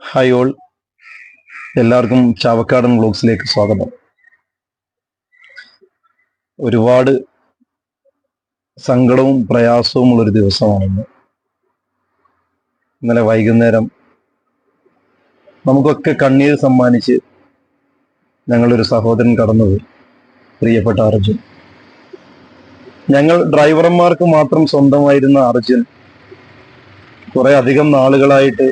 Hi all. എല്ലാവർക്കും ചാവക്കാടൻ വ്ലോഗ്സിലേക്ക് സ്വാഗതം. ഒരുപാട് സങ്കടവും പ്രയാസവും ഉള്ളൊരു ദിവസമാണ് ഇന്ന് ഇന്നലെ വൈകുന്നേരം നമുക്കൊക്കെ കണ്ണീർ സമ്മാനിച്ച് ഞങ്ങളൊരു സഹോദരൻ കടന്നുപോയി. പ്രിയപ്പെട്ട അർജുൻ. ഞങ്ങൾ ഡ്രൈവർമാർക്ക് മാത്രം സ്വന്തമായിരുന്ന അർജുൻ കുറെ അധികം നാളുകളായിട്ട്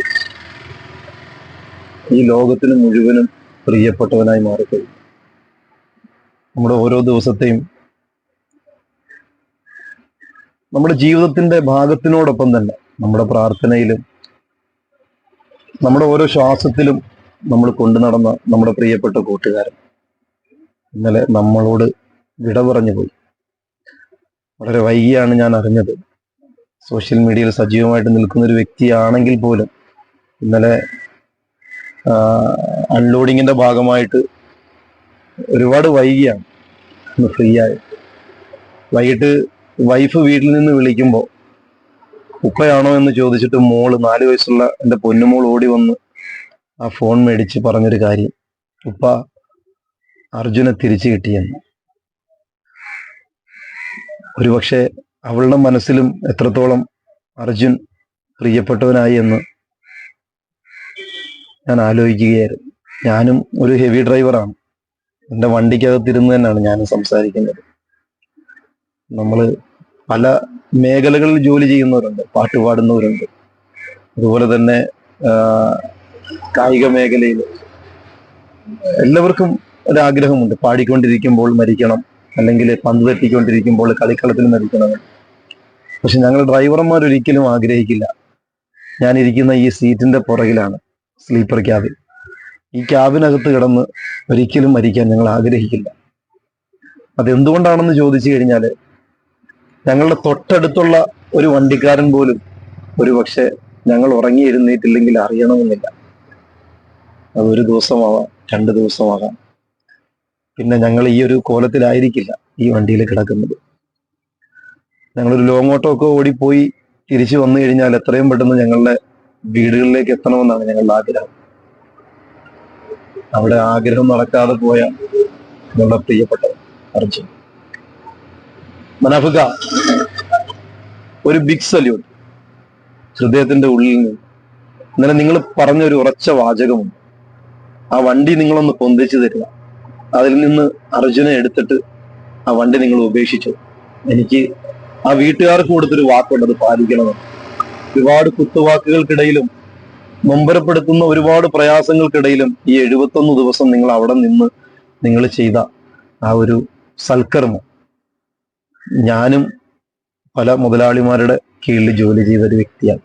ഈ ലോകത്തിന് മുഴുവനും പ്രിയപ്പെട്ടവനായി മാറിക്കഴിഞ്ഞു. നമ്മുടെ ഓരോ ദിവസത്തെയും നമ്മുടെ ജീവിതത്തിന്റെ ഭാഗത്തിനോടൊപ്പം തന്നെ നമ്മുടെ പ്രാർത്ഥനയിലും നമ്മുടെ ഓരോ ശ്വാസത്തിലും നമ്മൾ കൊണ്ടു നടന്ന നമ്മുടെ പ്രിയപ്പെട്ട കൂട്ടുകാരൻ ഇന്നലെ നമ്മളോട് വിട പറഞ്ഞു പോയി. വളരെ വൈകിയാണ് ഞാൻ അറിഞ്ഞത്. സോഷ്യൽ മീഡിയയിൽ സജീവമായിട്ട് നിൽക്കുന്ന ഒരു വ്യക്തിയാണെങ്കിൽ പോലും ഇന്നലെ അൺലോഡിങ്ങിന്റെ ഭാഗമായിട്ട് ഒരുപാട് വൈകിയാണ്. ഫ്രീ ആയി. വൈകിട്ട് വൈഫ് വീട്ടിൽ നിന്ന് വിളിക്കുമ്പോൾ ഉപ്പയാണോ? എന്ന് ചോദിച്ചിട്ട് മോൾ നാല് വയസ്സുള്ള എന്റെ പൊന്നുമോൾ ഓടി വന്ന് ആ ഫോൺ മേടിച്ച് പറഞ്ഞൊരു കാര്യം. ഉപ്പ അർജുനെ തിരിച്ചു കിട്ടിയെന്ന്. ഒരുപക്ഷെ അവളുടെ മനസ്സിലും എത്രത്തോളം അർജുൻ പ്രിയപ്പെട്ടവനായി എന്ന് ഞാൻ ആലോചിക്കുകയായിരുന്നു. ഞാനും ഒരു ഹെവി ഡ്രൈവറാണ് എന്റെ വണ്ടിക്കകത്തിരുന്ന് തന്നെയാണ് ഞാനും സംസാരിക്കുന്നത്. നമ്മൾ പല മേഖലകളിൽ ജോലി ചെയ്യുന്നവരുണ്ട് പാട്ട് പാടുന്നവരുണ്ട്. അതുപോലെ തന്നെ കായിക മേഖലയിൽ എല്ലാവർക്കും ഒരാഗ്രഹമുണ്ട്. പാടിക്കൊണ്ടിരിക്കുമ്പോൾ മരിക്കണം അല്ലെങ്കിൽ പന്ത് തെറ്റിക്കൊണ്ടിരിക്കുമ്പോൾ കളിക്കളത്തിൽ മരിക്കണം. പക്ഷെ ഞങ്ങൾ ഡ്രൈവർമാർ ഒരിക്കലും ആഗ്രഹിക്കില്ല. ഞാനിരിക്കുന്ന ഈ സീറ്റിന്റെ പുറകിലാണ്. സ്ലീപ്പർ ക്യാബിൻ ഈ ക്യാബിനകത്ത് കിടന്ന് ഒരിക്കലും മരിക്കാൻ ഞങ്ങൾ ആഗ്രഹിക്കില്ല. അതെന്തുകൊണ്ടാണെന്ന് ചോദിച്ചു കഴിഞ്ഞാൽ ഞങ്ങളുടെ തൊട്ടടുത്തുള്ള ഒരു വണ്ടിക്കാരൻ പോലും ഒരു പക്ഷെ ഞങ്ങൾ ഉറങ്ങി എഴുന്നേറ്റില്ലെങ്കിൽ അറിയണമെന്നില്ല അതൊരു ദിവസമാവാം രണ്ട് ദിവസമാകാം. പിന്നെ ഞങ്ങൾ ഈ ഒരു കോലത്തിലായിരിക്കില്ല ഈ വണ്ടിയിൽ കിടക്കുന്നത്. ഞങ്ങളൊരു ലോങ് ഓട്ടോ ഒക്കെ ഓടിപ്പോയി തിരിച്ചു വന്നു കഴിഞ്ഞാൽ എത്രയും പെട്ടെന്ന് ഞങ്ങളുടെ വീടുകളിലേക്ക് എത്തണമെന്നാണ് ഞങ്ങളുടെ ആഗ്രഹം. അവിടെ ആഗ്രഹം നടക്കാതെ പോയ ഞങ്ങളുടെ പ്രിയപ്പെട്ട അർജുൻ. മനഫുക ഒരു ബിഗ് സല്യൂട്ട് ഹൃദയത്തിന്റെ ഉള്ളിൽ നിന്ന്. ഇന്നലെ നിങ്ങൾ പറഞ്ഞ ഒരു ഉറച്ച വാചകമുണ്ട്. ആ വണ്ടി നിങ്ങളൊന്ന് പൊന്തിച്ചു തരിക. അതിൽ നിന്ന് അർജുനെ എടുത്തിട്ട് ആ വണ്ടി നിങ്ങൾ ഉപേക്ഷിച്ചു. എനിക്ക് ആ വീട്ടുകാർക്ക് കൊടുത്തൊരു വാക്കുണ്ട് അത് പാലിക്കണമെന്ന്. ഒരുപാട് കുത്തുവാക്കുകൾക്കിടയിലും നൊമ്പരപ്പെടുത്തുന്ന ഒരുപാട് പ്രയാസങ്ങൾക്കിടയിലും ഈ എഴുപത്തൊന്ന് ദിവസം നിങ്ങൾ അവിടെ നിന്ന് നിങ്ങൾ ചെയ്ത ആ ഒരു സൽക്കർമ്മം. ഞാനും പല മുതലാളിമാരുടെ കീഴിൽ ജോലി ചെയ്ത ഒരു വ്യക്തിയാണ്.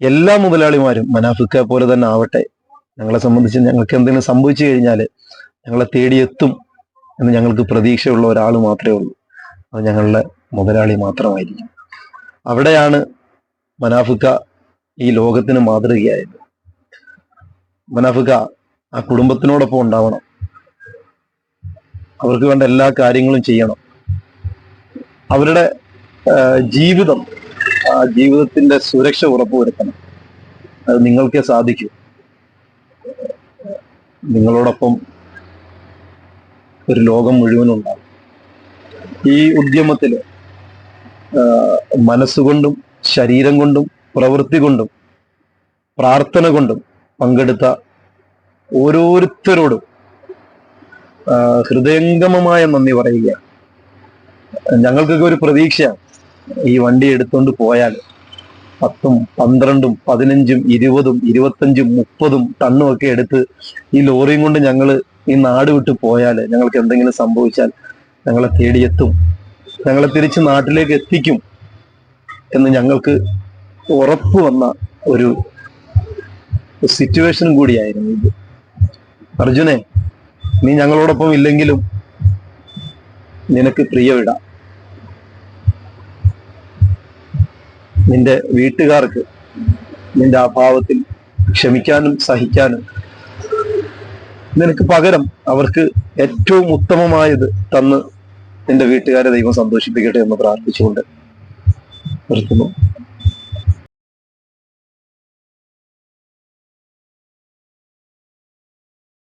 എല്ലാ മുതലാളിമാരും മനാഫിക്ക പോലെ തന്നെ ആവട്ടെ ഞങ്ങളെ സംബന്ധിച്ച് ഞങ്ങൾക്ക് എന്തെങ്കിലും സംഭവിച്ചു കഴിഞ്ഞാൽ ഞങ്ങളെ തേടിയെത്തും എന്ന് ഞങ്ങൾക്ക് പ്രതീക്ഷയുള്ള ഒരാൾ മാത്രമേ ഉള്ളൂ. അത് ഞങ്ങളുടെ മുതലാളി മാത്രമായിരിക്കും. അവിടെയാണ് മനാഫിക്ക ഈ ലോകത്തിന് മാതൃകയായത് മനാഫിക്ക ആ കുടുംബത്തിനോടൊപ്പം ഉണ്ടാവണം. അവർക്ക് വേണ്ട എല്ലാ കാര്യങ്ങളും ചെയ്യണം. അവരുടെ ജീവിതം ആ ജീവിതത്തിന്റെ സുരക്ഷ ഉറപ്പുവരുത്തണം. അത് നിങ്ങൾക്കേ സാധിക്കൂ. നിങ്ങളോടൊപ്പം ഒരു ലോകം മുഴുവൻ ഉണ്ടാകും ഈ ഉദ്യമത്തിൽ മനസ്സുകൊണ്ടും ശരീരം കൊണ്ടും പ്രവൃത്തി കൊണ്ടും പ്രാർത്ഥന കൊണ്ടും പങ്കെടുത്ത ഓരോരുത്തരോടും ഹൃദയംഗമമായ നന്ദി പറയുക ഞങ്ങൾക്കൊക്കെ ഒരു പ്രതീക്ഷയാണ്. ഈ വണ്ടി എടുത്തുകൊണ്ട് പോയാൽ പത്തും പന്ത്രണ്ടും പതിനഞ്ചും ഇരുപതും ഇരുപത്തഞ്ചും മുപ്പതും ടണ്ണും ഒക്കെ എടുത്ത് ഈ ലോറിയും കൊണ്ട് ഞങ്ങൾ ഈ നാട് വിട്ട് പോയാൽ ഞങ്ങൾക്ക് എന്തെങ്കിലും സംഭവിച്ചാൽ ഞങ്ങളെ തേടിയെത്തും. ഞങ്ങളെ തിരിച്ച് നാട്ടിലേക്ക് എത്തിക്കും. എന്ന് ഞങ്ങൾക്ക് ഉറപ്പ് വന്ന ഒരു സിറ്റുവേഷനും കൂടിയായിരുന്നു ഇത്. അർജുനെ നീ ഞങ്ങളോടൊപ്പം ഇല്ലെങ്കിലും നിനക്ക് പ്രിയവിടാം. നിന്റെ വീട്ടുകാർക്ക് നിന്റെ അഭാവത്തിൽ ക്ഷമിക്കാനും സഹിക്കാനും നിനക്ക് പകരം അവർക്ക് ഏറ്റവും ഉത്തമമായത് തന്ന് നിന്റെ വീട്ടുകാരെ ദൈവം സന്തോഷിപ്പിക്കട്ടെ എന്ന് പ്രാർത്ഥിച്ചുകൊണ്ട് നിർത്തുന്നു.